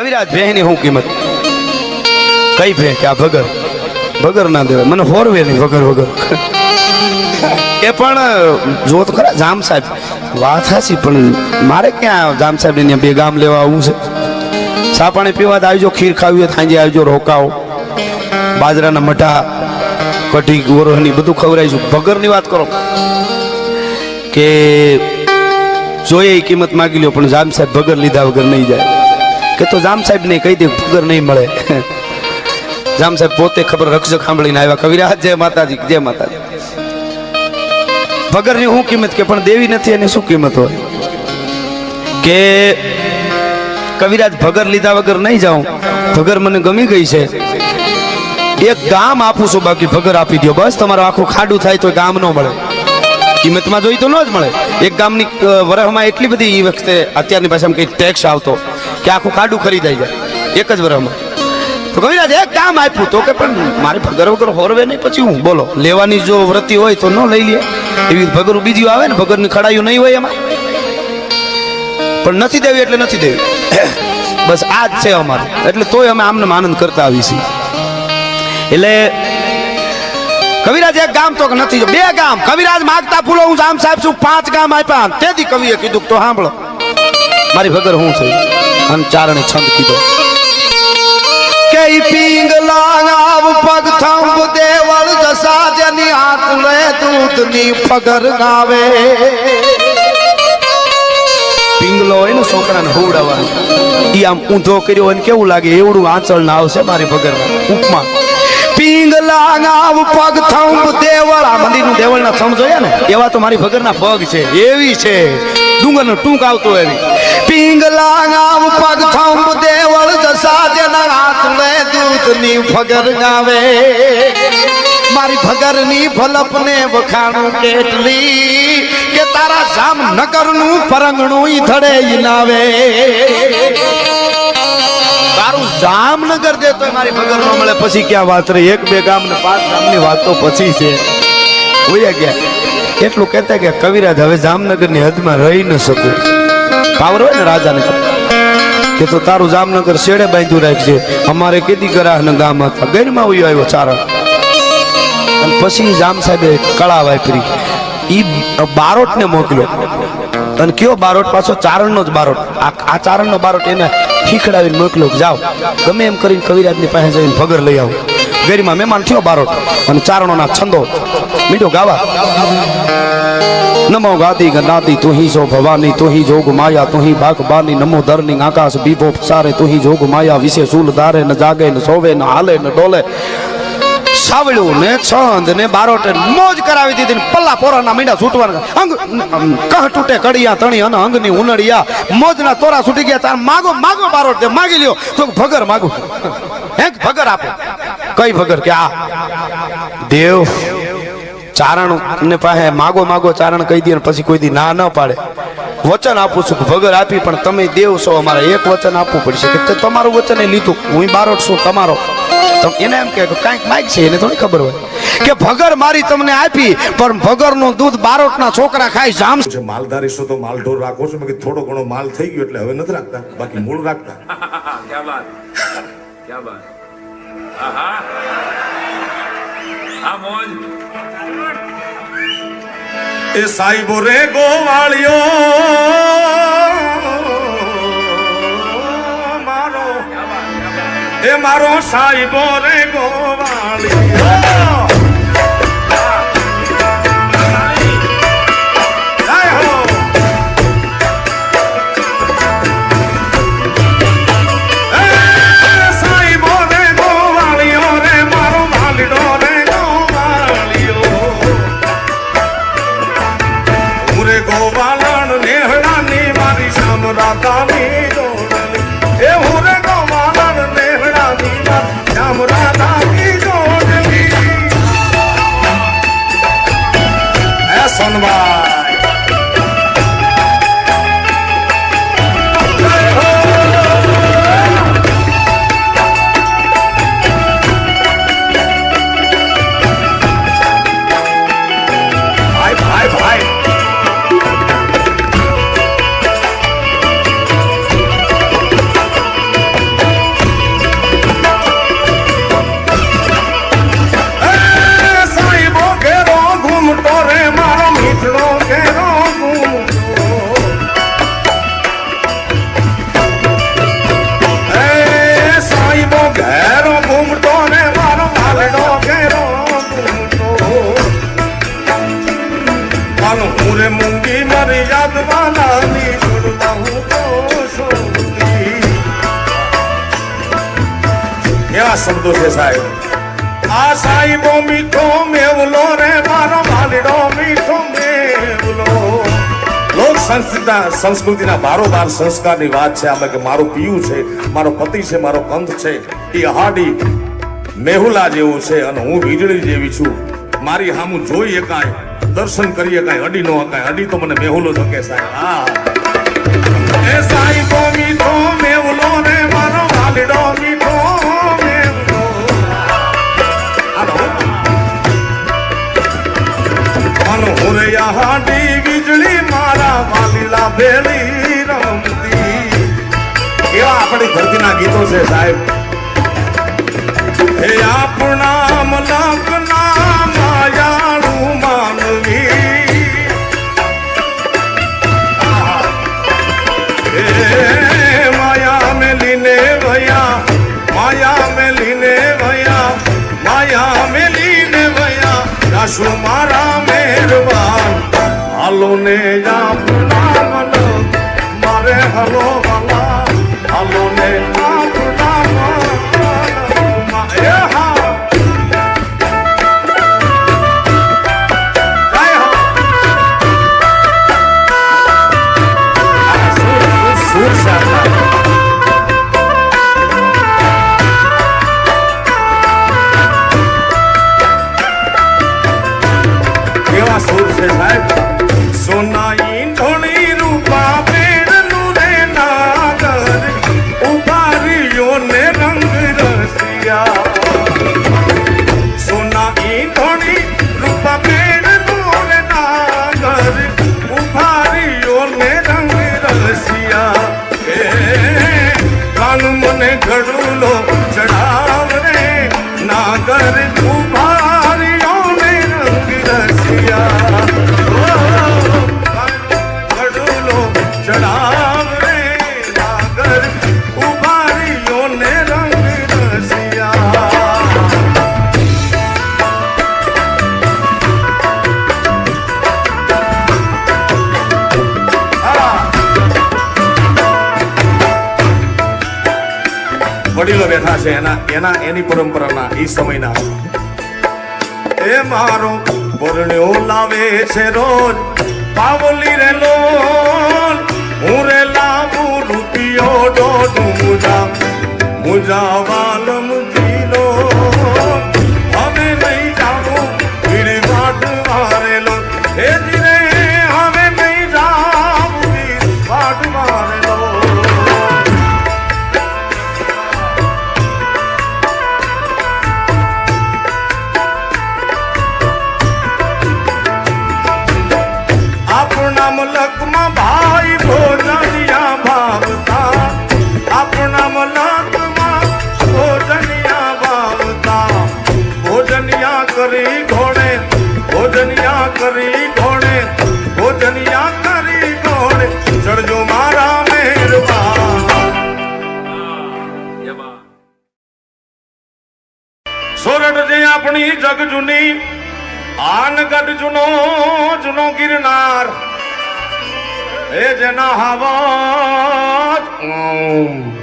કવિરાજ ભેહની હું કિંમત? કઈ ભે કે આ ભગર. ભગર ના દેવાય. મને હોરવે નહીં વગર વગર એ પણ જો તો ખરા જામ સાહેબ. વાત હાસી પણ મારે ક્યાં જામ સાહેબ ને બે ગામ લેવા આવવું છે? ચા પાણી પીવા આવજો ખીર ખાવી હોય સાંજે આવજો રોકાઓ. બાજરાના મઠા કઢી ગોરહની બધું ખવડાવીશું ભગરની વાત કરો. કે જોઈએ કિંમત માગી લ્યો પણ જામ સાહેબ ભગર લીધા વગર નહીં જાય. કે તો જામ સાહેબ ને કહી દે ભગર નહીં મળે. જામ સાહેબ પોતે ખબર રક્ષક સાંભળીને આવ્યા કવિરાજ જય માતાજી જય માતાજી. ભગરની શું કિંમત કે, પણ દેવી નથી, એની શું કિંમત હોય? કે કવિરાજ ભગર લીધા વગર નહીં જાઉં? ભગર મને ગમી ગઈ છે. એક ગામ આપું છું, બાકી ભગર આપી દો બસ, તમારું આખું ખાડું થાય તો ગામ ન મળે. કિંમતમાં જોઈ તો ન જ મળે. એક ગામની વરહમાં એટલી બધી એ વખતે અત્યારની ભાષામાં કંઈ ટેક્સ આવતો. કે આખું કાડું ખરીદાઈ જાય એક જ વર્ષમાં તો કવિરાજ એક કામ આપ્યું તો કે પણ મારે ભગર વગર હોરવે નહીં, પછી હું? બોલો. લેવાની જો વૃત્તિ હોય તો ન લઈ લે. એવી ભગરું બીજી આવે ને, ભગરની ખડાયું નહીં હોય એમાં. પણ નથી દેવી એટલે નથી દેવી. બસ આ જ છે અમારે. એટલે તોય અમે આમને આનંદ કરતા આવી છીએ. એટલે કવિરાજ એક ગામ તો નથી. બે ગામ. કવિરાજ માગતા ફૂલો, હું જામ સાહેબ છું, પાંચ ગામ આપ્યા. તેથી કવિએ કીધું તો સાંભળો. મારી ભગર હું છે? અને ચારણે છંદ કીધો. કે પિંગલા આવ પગ થંભ દેવળ જસા જેની આંકલે દૂધની પગર ગાવે. પિંગલો હોય ને છોકરાને હોવડાવવાનો. ઈ આમ ઊંધો કર્યો હોય ને કેવું લાગે? એવડું આંચળ ના આવશે મારી પગર ઉપમા. પિંગલા આવ પગ થંભ દેવળ. આ મંદિરનું દેવળના થંભ જોયા ને? એવા તો મારી ભગરના પગ છે. એવી છે. ડુંગરનો ટૂંક આવતો એવી પિંગલા ગામ પગ થંભ દેવળ જસા જેના હાથ લે દૂધની ફગર ગાવે. મારી ભગરની ફલપને વખાણું કેટલી કે તારા જામનગરનું પરંગણું ઈ ધડે નાવે. તારું જામનગર દે તો મારી ભગર ન મળે, પછી ક્યાં વાત રહી? એક બે ગામ ને પાંચ ગામની વાત તો પછી છે. ભૂલ્યા ગયા. એટલું કહેતા કે કવિરાજ હવે જામનગરની હદમાં રહી ન શકું. પાવર હોય ને રાજાને કે તો તારું જામનગર શેડે બાંધ્યું રાખજે. અમારે કેદી ગરાહના ગામ હતા. ગેરમાં ઉયો આવ્યો ચારણ. અને પછી જામ સાહેબે કળા વાપરી. ઈ બારોટને મોકલ્યો. અને કયો બારોટ? પાછો ચારણનો જ બારોટ. આ ચારણનો બારોટ એને ખીખડાવીને મોકલ્યો જાઓ. ગમે એમ કરીને કવિરાજની પાસે જઈને ભગર લઈ આવો. ગેરીમાં મહેમાન થયો બારોટ. અને ચારણોના છંદો. મીઠો ગાવા. નમો ગાદી ગનાદી તું હી જો ભવાની તું હી જોગ માયા તું હી બાક બાની, નમો ધરની આકાશ બીભો સારે તું હી જોગ માયા, વિશે શૂલ ધારે, ન જાગે, ન સોવે, ન હાલે, ન ડોલે. સાવળ્યું ને છંદ ને બારોટ મોજ કરાવી દીધી ને પલ્લા પોરાના મીંડા છૂટવાના. અંગ કહ તૂટે કડિયા, તણી અને અંગની ઉનડિયા. મોજના તોરા છૂટી ગયા, તાર માગો માગો બારોટ દે માગી લ્યો. તો ભગર માગો. હે ભગર આપો. કઈ ભગર? કે આ દેવ ચારણ ને પાસે માગો માગો ચારણ કહી દે ને પછી કોઈ દી ના ન પાડે. વચન આપું છું ભગર આપી પણ તમે દેવ છો અમારે. એક વચન આપવું પડશે કે તમારું વચન એ લીધું. હું બારોટ છું તમારો. તમ એને એમ કે કાંઈક માઇક છે એને થોડી ખબર હોય. કે ભગર મારી તમને આપી પણ ભગરનું દૂધ બારોટના છોકરા ખાઈ જામ છે માલધારી છો તો માલ ઢોર રાખો છો થોડો ઘણો માલ થઈ ગયો એટલે હવે નથી રાખતા. બાકી મૂળ રાખતા. ક્યાં બાત આહા. આ મોજ એ સાહેબો રે ગોવાળિયો મારો એ મારો સાહેબો રે ગોવાળિયો सनबा કેવા શબ્દો સાહેબ. આ સાહેબો મીઠો મેવલો રે, મારો માલડો મીઠો મેવલો. લોક સંસ્કૃતિના સંસ્કૃતિના બારોબાર સંસ્કારની વાત છે આમાં કે મારું પિયું છે, મારો પતિ છે, મારો કંથ છે, એ હાડી મેહુલા જેવો છે અને હું વીજળી જેવી છું. મારી હામું જોઈ એકાય, દર્શન કરી એકાય, અડી નો અકાય અડી તો મને મેહુલો શકે સાહેબ. હા. સાહેબો મીઠો મેવલો રે, મારો માલીડો ભેળી રમતી. એવા આપણી ધરતીના ગીતો છે સાહેબ. હે આપણા મલકના માયાળું માનવી. હે માયા મેલીને ભયા માયા મેલીને ભયા માયા મેલીને ભયા જાશું મારા મહેરબાન હાલો ને આપના મારે હલો વાલા હાલો ને બેઠા છે. એના એના, એની પરંપરાના એ સમયના. એ મારો પરણ્યો લાવે છે રોજ. પાવલી રે લોન હું રે લાવું રૂપિયો દોઢ મુજા મુજા આપણી જગ જૂની આનગઢ જૂનો જૂનો ગિરનાર એ જેના હવા ઓમ